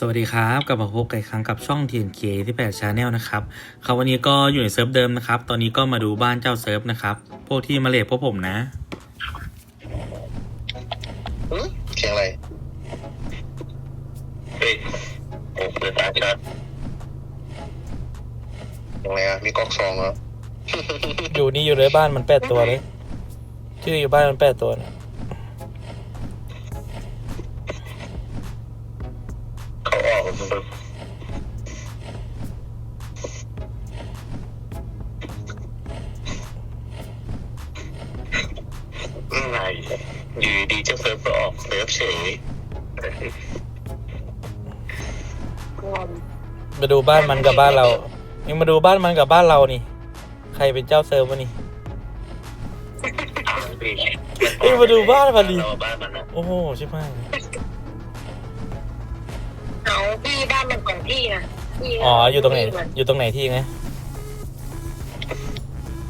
สวัสดีครับ กลับมาพบกันอีกครั้งกับช่อง TNK ที่8 Channel นะครับครับวันนี้ก็อยู่ในเซิร์ฟเดิมนะครับ ตอนนี้ก็มาดูบ้านเจ้าเซิร์ฟนะครับ พวกที่มาเลทพวกผมนะ หือเสียงอะไร เฮ้ยโอ้เปิดตาชัดยังไงอะมีก๊อกซองเหรออยู่นี่อยู่เลยบ้านมันแปดตัวเลย ชื่ออยู่บ้านมันแปดตัวนะ เขาออกมันแบบอืมไงอยู่ดีๆเจ้าเซิร์ฟก็ออกเซิร์ฟเฉยมาดูบ้านมันกับบ้านเรายังมาดูบ้านมันกับบ้านเรานี่ ใครเป็นเจ้าเซิร์ฟวะนี่ถามดิเอ้ยมาดูบ้านมันดิเราบ้านมันอะโอ้โหใช่ไหมเอาพี่ บ้านมันของพี่นะพี่อ๋ออยู่ตรงไหนอยู่ตรงไหนที่ไง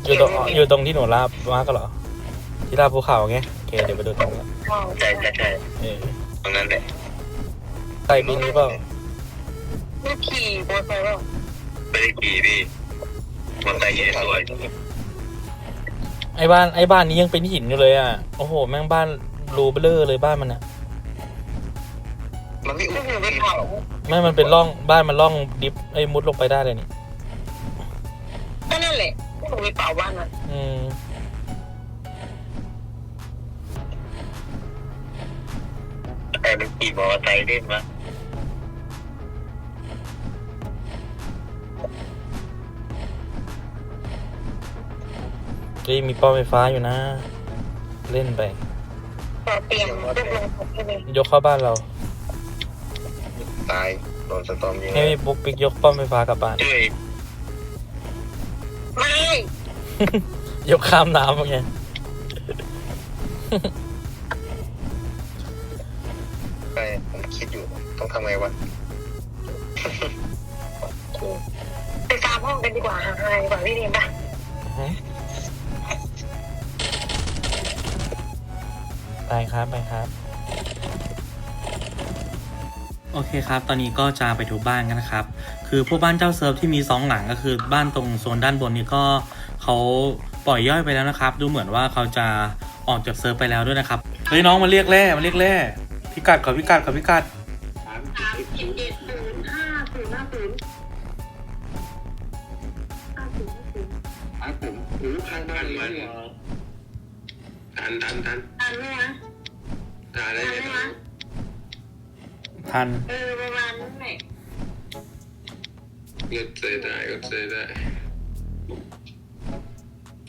อยู่ตรงอยู่ตรงที่หนูลาบมาก็เหรอ ที่ลาบภูเขาไงโอเคเดี๋ยวไปดูตรงนั้นใช่ใช่ใช่เออตรงนั้นแหละใต้บินนี้เปล่าไม่ขี่มอเตอร์ไซค์หรอกไม่ได้ขี่พี่มันใจเย็นด้วยไอ้บ้านไอ้บ้านนี้ยังเป็นหินอยู่เลยอะโอ้โหแม่งบ้านรูเบลอเลยบ้านมันอะ มันไม่ก็อุ้มคือไปพี่เผาแม่งมันเป็นร่องบ้านมันร่องดิฟไอ้มุดลงไปได้เลยนี่ ก็นั่นแหละก็คือไปเผาบ้านมันอืม ใครมันขี่มอเตอร์ไซค์เล่นวะเฮ้ยมีป้อมไฟฟ้าอยู่นะ เล่นไป พอเตรียมรวบรวมของพี่เลยยกเข้าบ้านเรา ตายโดนสตอมยิงให้ปุ๊กปิ๊กยกป้อมไฟฟ้ากลับบ้าน ด้วยไม่ยกข้ามน้ำไงใช่ผมคิดอยู่ต้องทำไงวะไปตามห้องกันดีกว่าหาอะไรดีกว่าพี่เรียนปะไปครับไปครับ โอเคครับ ตอนนี้ก็จะไปดูบ้านกันนะครับ คือพวกบ้านเจ้าเซิร์ฟที่มีสองหลังก็คือบ้านตรงโซนด้านบนนี้ก็เขาปล่อยย่อยไปแล้วนะครับ ดูเหมือนว่าเขาจะออกจากเซิร์ฟไปแล้วด้วยนะครับ เฮ้ยน้องมาเรียกแร่มาเรียกแร่พิกัดขอพิกัดขอพิกัดสามเจ็ดเจ็ดศูนย์ห้าศูนย์ห้าศูนย์ห้าศูนย์ห้าศูนย์ครับผมโอ้พันพันมันทันทันทันทันไหมวะทันได้ทันเลยไหมวะ ทันเออประมาณนั้นแหละก็เจอได้ก็เจอได้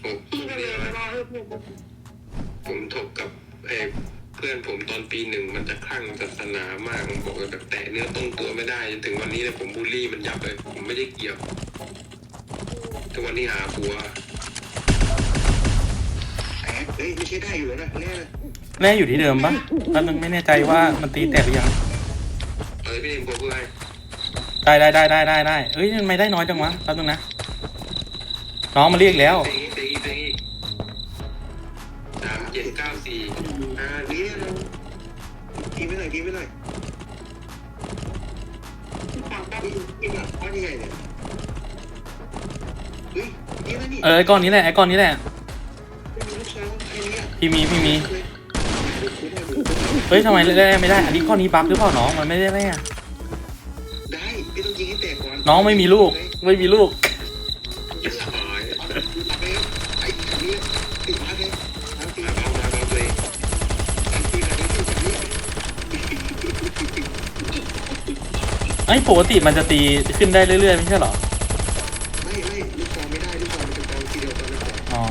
ผมพี่ก็เลยรอให้พี่ผมถกกับไอ้เพื่อนผมตอนปีหนึ่งมันจะคลั่งศาสนามากผมบอกเลยแบบแตะเนื้อต้องตัวไม่ได้จนถึงวันนี้เนี่ยผมบูลลี่มันยับเลยผมไม่ได้เกี่ยวทุกวันนี้หาผัวเฮ้ยไม่ใช่ได้อยู่แล้วนะแน่แร่อยู่ที่เดิมปะตอนนึงไม่แน่ใจว่ามันตีแตกหรือยัง เออพี่เอ็มบอกเพื่อนได้ได้ได้ได้ได้ได้เอ้ยทำไมได้น้อยจังวะแป๊บนึงนะน้องมาเรียกแล้วเต็งอีกเต็งอีกเต็งอีกสามเจ็ดเก้าสี่อ่านี่เรากินไปหน่อยกินไปหน่อยกินแบบว่ายังไงเนี่ยเฮ้ยนี่นะนี่เออไอ้ก้อนนี้แหละไอ้ก้อนนี้แหละไม่มีลูกซองไอ้เนี่ยพี่มีพี่มี เฮ้ยทำไมแร่ไม่ได้อันนี้ข้อนี้บั๊กหรือเปล่าน้องมันไม่ได้แร่ได้ไม่ต้องยิงให้แตกก่อนน้องไม่มีลูก ไม่มีลูกจะสายเอาไปไอ้นี่ไอ้พัดเลยทำตีทำทำเลยทำตีอะไรที่แบบนี้ไอ้ยปกติมันจะตีขึ้นได้เรื่อยๆไม่ใช่เหรอไม่ไม่ลูกซองไม่ได้ลูกซองมันเป็นกองทีเดียวตอนนั้นก่อนอ๋อ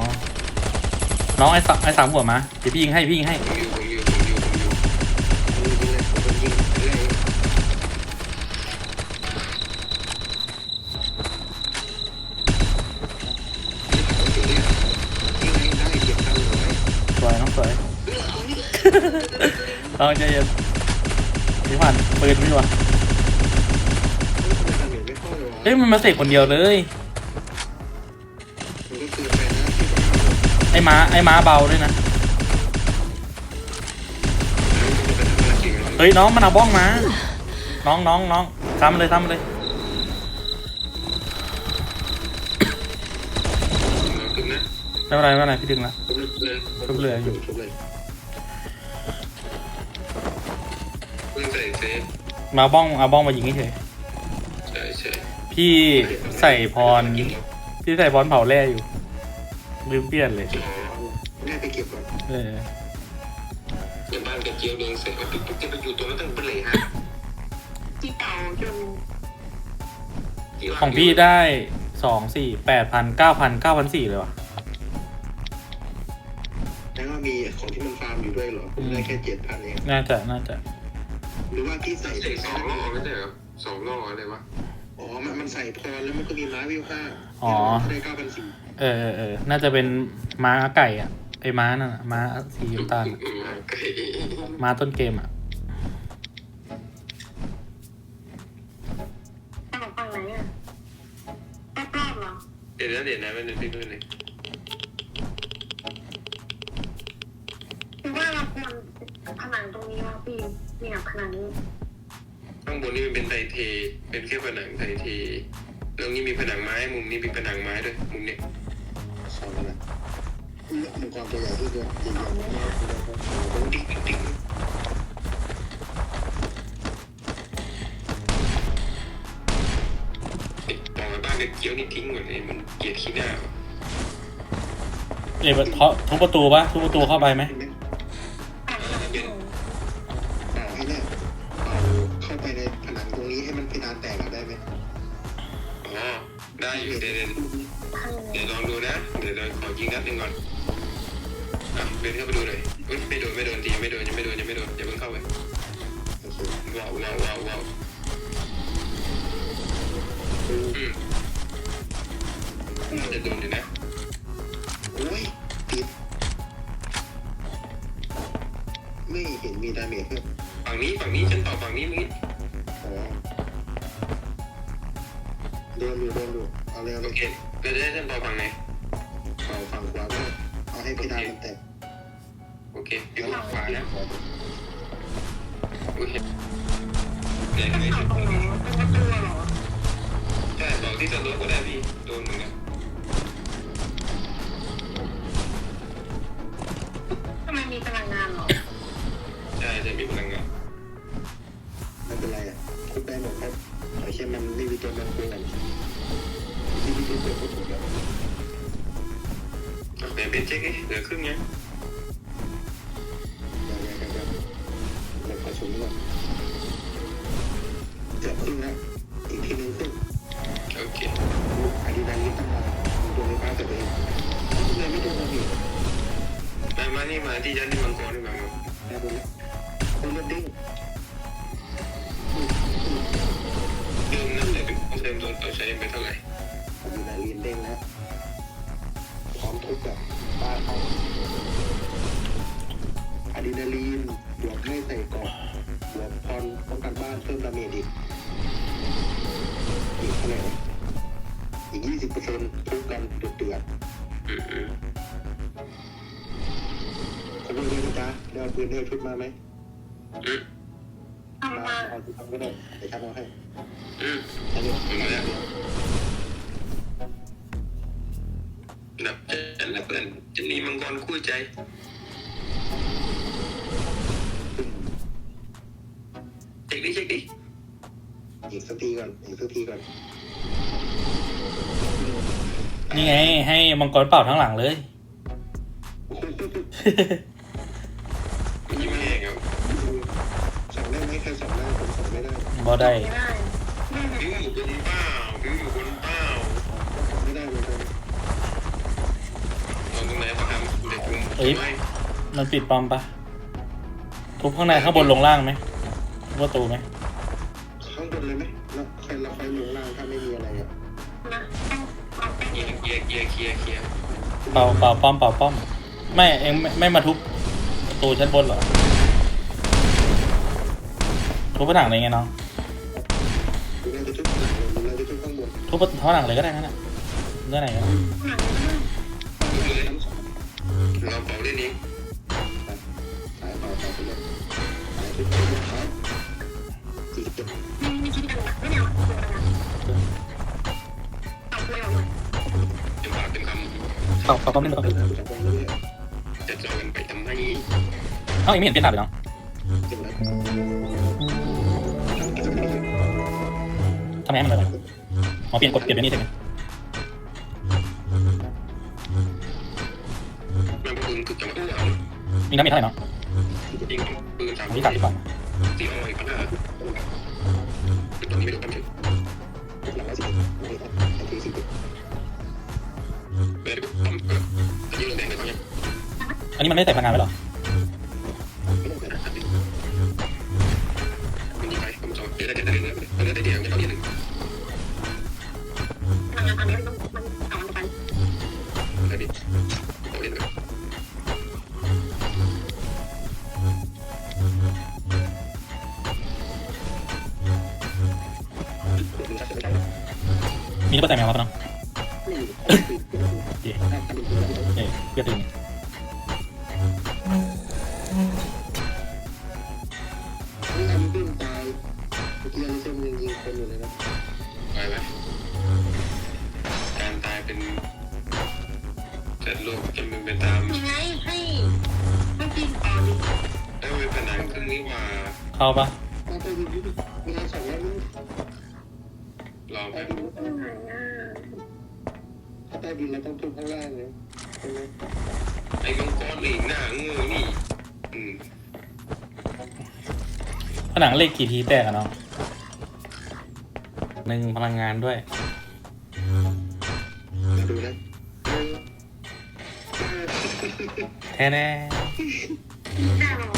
น้องไอ้สามไอ้สามหัวมาเดี๋ยวพี่ยิงให้พี่ยิงให้ น้องใจเย็นนี่ผ่านปืนไม่วะเฮ้ยมันมาเสกคนเดียวเลย ไอ้ม้าไอ้ม้าเบาด้วยนะ เฮ้ยน้องมันเอาบ้องมา น้องน้องน้องซ้ำเลยซ้ำเลยเอาขึ้นนะไม่เป็นไรไม่เป็นไรพี่ดึงละทุบเลยทุบเลยอยู่ มาบ้องเอาบ้องมายิงเฉยใช่ใช่ๆพี่ใส่พร พี่ใส่พรเผาแร่อยู่ ลืมเปลี่ยนเลยอ๋อแม่ไปเก็บก่อนเออเดี๋ยวบ้านกระเจียวโดนเสร็จเอาตุ๊กตุ๊กจะไปอยู่ตรงนั้นตั้งเป็นเลยฮะที่เก่าจนของพี่ได้สองสี่แปดพันเก้าพันเก้าพันสี่เลยวะแล้วก็มีของที่มันฟาร์มอยู่ด้วยเหรอผมได้แค่เจ็ดพันเอง น่าจะน่าจะ หรือว่าพี่ใส่ใส่สองรอบไม่ใช่เหรอสองรอบอะไรวะอ๋อมันมันใส่พอแล้วมันก็มีม้าวิวห้าอ๋อได้เก้าพันสี่เออเออเออน่าจะเป็นม้าไก่อะไอ้ม้านั่นอะม้าสีน้ำตาลอะอืมโอเคม้าต้นเกมอะขนมปังไหนอะแป๊บแรกเหรอเดี๋ยวนะเดี๋ยวนะไม่นึกพี่ด้วยเลยคือว่าเราควรผ นังตรงนี้ว่าพี่เนี่ยผนังนี้ข้างบนนี่มันเป็นไทเท เป็นแค่ผนังไทเทตรงนี้มีผนังไม้ มุมนี้มีผนังไม้ด้วย มุมนี้สองนะมังกรตัวใหญ่ที่ตัวจริงโอ้ติ๊กติ๊กติ๊กต่อไปบ้านเด็กเกี้ยวนี่ทิ้งหมดเลยมันเกลียดขี้หน้าว่ะเอ้ยเคาะทุบประตูปะทุบประตูเข้าไปไหม ว้าวว้าวอืมน่าจะโดนอยู่นะโอ้ยติดไม่เห็นมีดาเมจเพิ่มฝั่งนี้ฝั่งนี้ฉันต่อฝั่งนี้มึงอ๋อโดนอยู่โดนอยู่เอาเร็วเลโอยเคเราจะได้ฉันต่อฝั่งไหนเป่าฝั่งขวาก็เอาให้เพดานมันแตกโอเคอยู่ฝั่งขวานะโอเค เดี๋ยวจะให้เข้าฉันตรงนเป็นประตูเหรอใช่บอกที่จะลดก็ได้พี่โดนเหมือนกันทำไมมีพลังงานหรอใช่จะมีพลังงานไม่เป็นไรอะทุกได้หมดครับขอแค่มันไม่มีตัวมันโกงไม่มีตัวโกงก็ถูกแล้วเปลี่ยนเป็นเช็คเหลือครึ่งยังยังยังยังยังเราขอชมก่อน เกือบครึ่งแล้วอีกทีนึงครึ่งโอเคอะดรีนาลีนตั้งมาตัวในบ้านแต่เองเลยไม่โดนเราอีกมามานี่มาที่ฉันที่มังกรนี่มามาได้บนแล้วคนเล่นดิ้งเดิมนั่นเลยเป็นเดิมโดนต่อใช้ไปเท่าไหร่อะดรีนาลีนเด้งแล้วพร้อมทุบแบบบ้านเขาอะดรีนาลีนบวกไม่ใส่กรอบบวกพรป้องกันบ้านเพิ่มดาเมจอีก อีกเท่าไหร่วะอีกยี่สิบเปอร์เซ็นต์ทุบกันเดือดเดือดคุณด้วยนจ๊ะได้เอาปืนได้ชุดมาไหมอืมามาเอาชุดก็ได้เดี๋ยวฉันเอาให้อืมแค่นี้มาแล้วนับฉันนะเพื่อนจะมีมังกรคู่ใจ กสักทีก่อนอีกสักทีก่อนนี่ไง ให้มังกรเป่าทั้งหลังเลยมันยิ้มแห้งครับสองได้ไหมใครสองได้ผมสองไม่ได้บ่ได้ ไม่ได้ไม่ได้บิวอยู่บนเป้าบิวอยู่บนเป้าสองไม่ได้เหมือนกันตอนตรงไหนปะครับเด็กผมเอ้ยมันปิดปอมปะทุบข้างในข้างบนลงล่างไหมทุบประตูไหมข้างบนเลยไหม เอาไปเกียร์เกียร์เกียร์เกียร์เกียร์เป่าเป่าป้อมเป่าป้อมไม่เองไม่ไม่มาทุบประตูชั้นบนเหรอทุบผนังเลยไงน้องดูแลจะทุกข้างบนดูแลจะทุกข้างบนทุบผนังเลยก็ได้งั้นน่ะเรื่องไหนก็ได้หนังไม่ได้ดูเลยทั้งสองเราเป่าเล่นเอง เขาเขาก็ไม่ได้เออองนเลยจะจองกันไปทำไมเอ้ายังไม่เห็นเปลี่ยนดาบเลยเนาะจบแล้วทำไงให้มันเลยอ๋อเปลี่ยนกดเปลี่ยนเป็นนี่ใช่ไหมมันปืนคือจังหวะมีน้ำมีเท่าไหร่เนาะยิงปืนสามที่สามสิบบาทสี่อ้อยพันห้าตอนนี้ไม่รู้กันถึงหลังร้อยสิบไม่อ้ที่สิบ ไม่ได้ต้มกิดยืนแดงเลยเขาเนี่ยอันนี้มันไม่ได้ใส่พลังงานไว้หรอ ไม่ต้องเกิดมันยิงไปผมจอเดี๋ยวได้เดี๋ยวได้เดี๋ยวได้เดี๋ยวจะเข้าที่หนึ่งงานตอนนี้มันต้องมันต่อกันได้ดิเอาเดี๋ยวหนึ่งดูชัดจะไม่ได้มีน้ำใส่แมวมาปะเนาะ เย่เเหล็กกี่ทีแตกอะเนาะหนึ่งพลังงานด้วยมาดูนะแท้แน่แน่นอน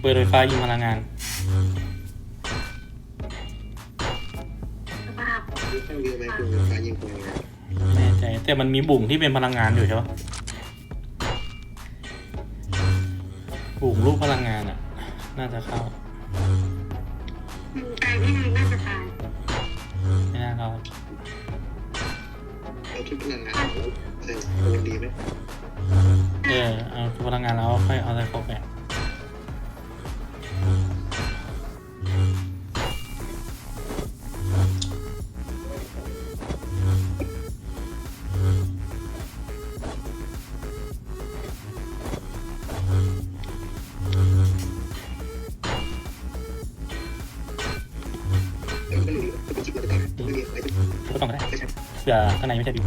เปิดไฟฟ้ายิงพลังงานสภาพดูข้างเดียวไหมคุณฟ้ายิงคนเลยแน่ใจ แต่มันมีบุ่งที่เป็นพลังงานอยู่ใช่ปะ บุ่งรูปพลังงานอะ น่าจะเข้า เผื่อข้างในไม่ใช่บิว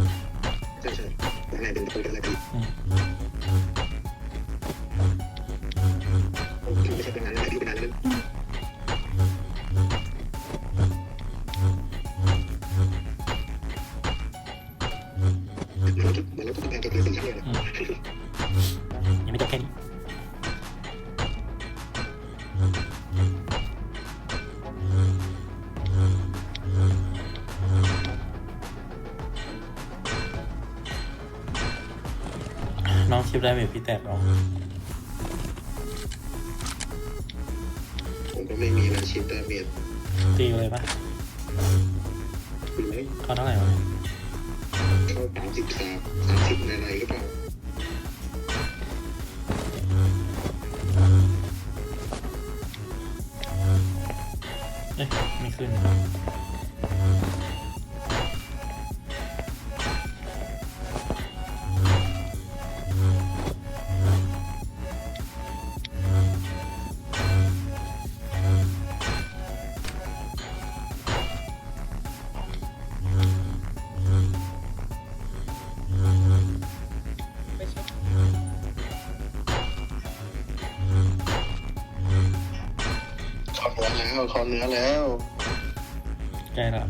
ชิปได้เวทพี่แตกเหรอผมก็ไม่มีนะชิปดาเมจตีเลยปะคุณไหมเขาเท่าไหร่วะเข้าสามสิบสามสามสิบในอะไรหรือเปล่าเอ้ยไม่ขึ้น เนื้อแล้วขอเนื้อแล้วใกล้แล้ว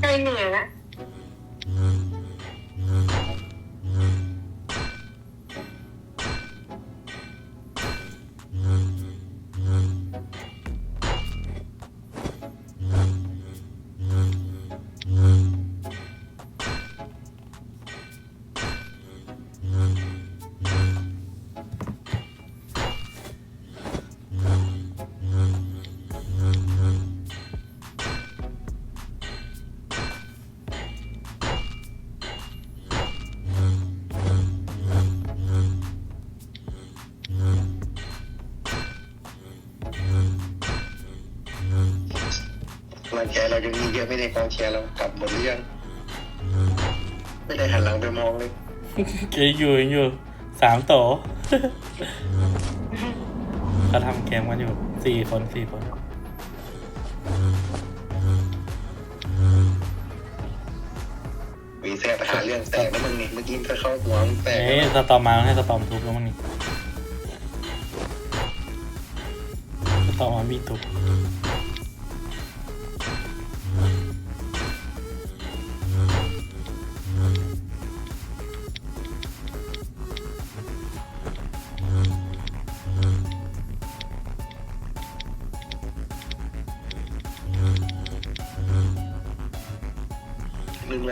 ใจเหนื่อย ละลังใจเรายังมีเยอะไม่ได้กองเชียร์เรากลับหมดหรือยังไม่ได้หันหลังไปมองเลยเกยอยู่ยังอยู่สามโตเขาทำเกมกันอยู่สี่คนสี่คนวีแซ่ไปหาเรื่องแตกแล้วมึงนี่เมื่อกี้ก็เข้าหัวมึงแตกเอ้ยสตอมมาให้สตอมทุบแล้วมั้งนี่สตอมมามีทุบ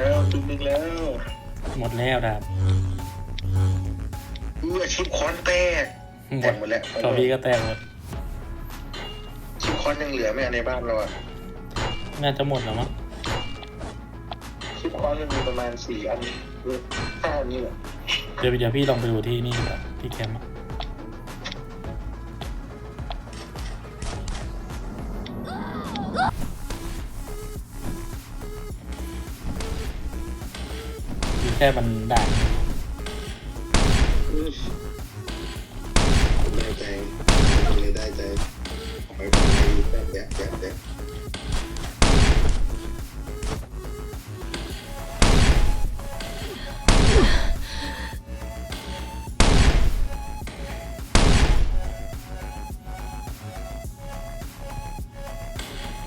แล้วดึงหนึ่งแล้วหมดแล้วดาบเอื้อชิปคอนแตกหมแตดกหมดแล้วตัวพี่ก็แตกหมดชิปคอนยังเหลือไหมในบ้านเราอะน่าจะหมดแล้วมั้งชิปคอนมันมีประมาณสี่อันหรือห้าอันนี่แหละเดี๋ยวเดี๋ยวพี่ลองไปดูที่นี่ดีกว่าที่แคมป์ ค่บันไดาได้ใจเลยได้ใจออกไปแบบแบบแบบแบบ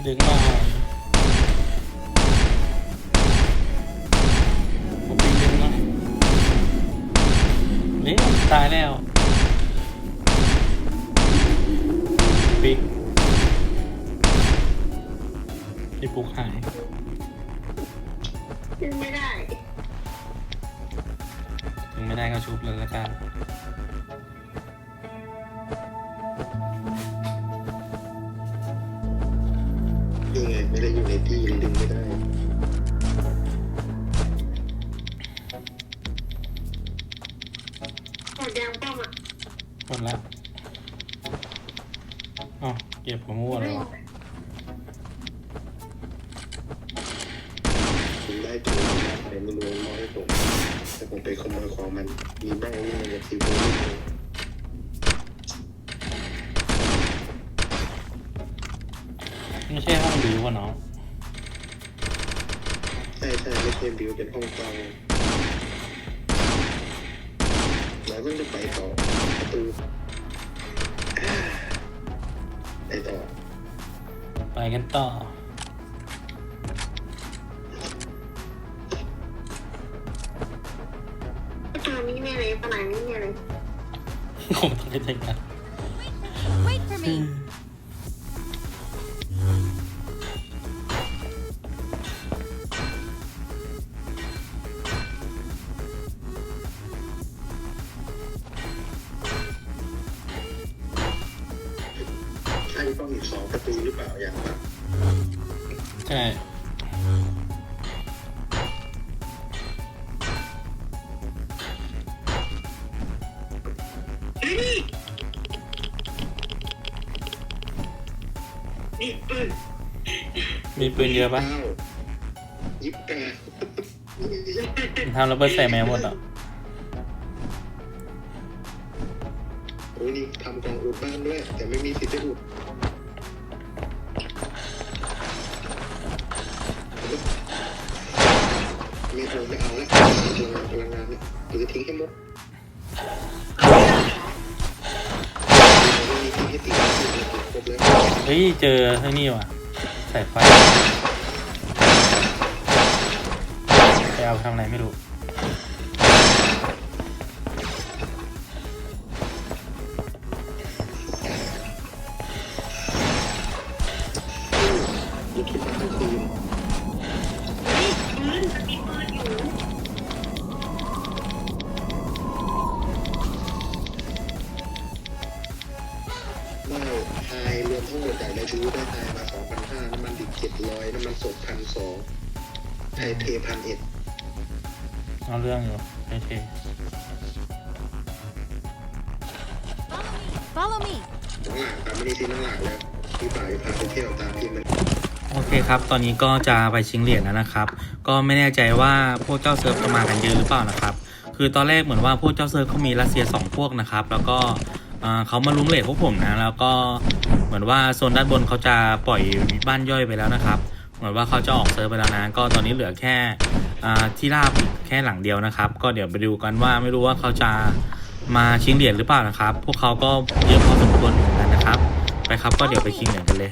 ดึงมา Thank you. กันต่อตัวนี้เนี่ยเลยปลานี้เนี่ยเลย คงต้องเป็นอย่างนั้น นี่ปืนมีปืนเยอะปะเก้ายิบแปดทำระเบิดใส่แมวหมดเหรอโอ้ยนี่ทำกล่องอุดบ้านด้วย แต่ไม่มีสิทธิ์จะอุดไม่เอาไม่เอาแล้วพลังงานพลังงานเนี่ยหรือทิ้งให้หมด เฮ้ยเจอไอ้นี่ว่ะสายไฟไปเอาทำอะไรไม่รู้ยุดทุกวันทั้งคืนได้ ร้อยน้ำมันสดพันสองไทยเทพันเอ็ดเอาเรื่องอยู่โอเค Follow me. น้องหลากตามไม่ได้ที่น้องหลากแล้วพี่ป่าจะพาไปเที่ยวตามที่มัน โอเคครับ ตอนนี้ก็จะไปชิงเหรียญแล้วนะครับ ก็ไม่แน่ใจว่าพวกเจ้าเซิร์ฟจะมากันเยอะหรือเปล่านะครับ คือตอนแรกเหมือนว่าพวกเจ้าเซิร์ฟเขามีรัสเซียสองพวกนะครับ แล้วก็อ่า เขามาลุ้มเหรียญพวกผมนะ แล้วก็เหมือนว่าโซนด้านบนเขาจะปล่อยบ้านย่อยไปแล้วนะครับ เหมือนว่าเขาจะออกเซิร์ฟไปแล้วนะ ก็ตอนนี้เหลือแค่ที่ราบแค่หลังเดียวนะครับ ก็เดี๋ยวไปดูกันว่าไม่รู้ว่าเขาจะมาชิงเหรียญหรือเปล่านะครับ พวกเขาก็เยอะพอสมควรเหมือนกันนะครับ ไปครับก็เดี๋ยวไปชิงเหรียญกันเลย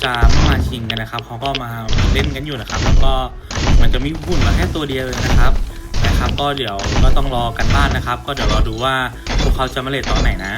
เจ้าเซิร์ฟเขาจะไม่มาชิงกันนะครับเขาก็มาเล่นกันอยู่นะครับ แล้วก็มันจะมีหุ่นมาแค่ตัวเดียวเลยนะครับนะครับ ก็เดี๋ยวก็ต้องรอกันบ้านนะครับ ก็เดี๋ยวรอดูว่าพวกเขาจะมาเลทตอนไหนนะ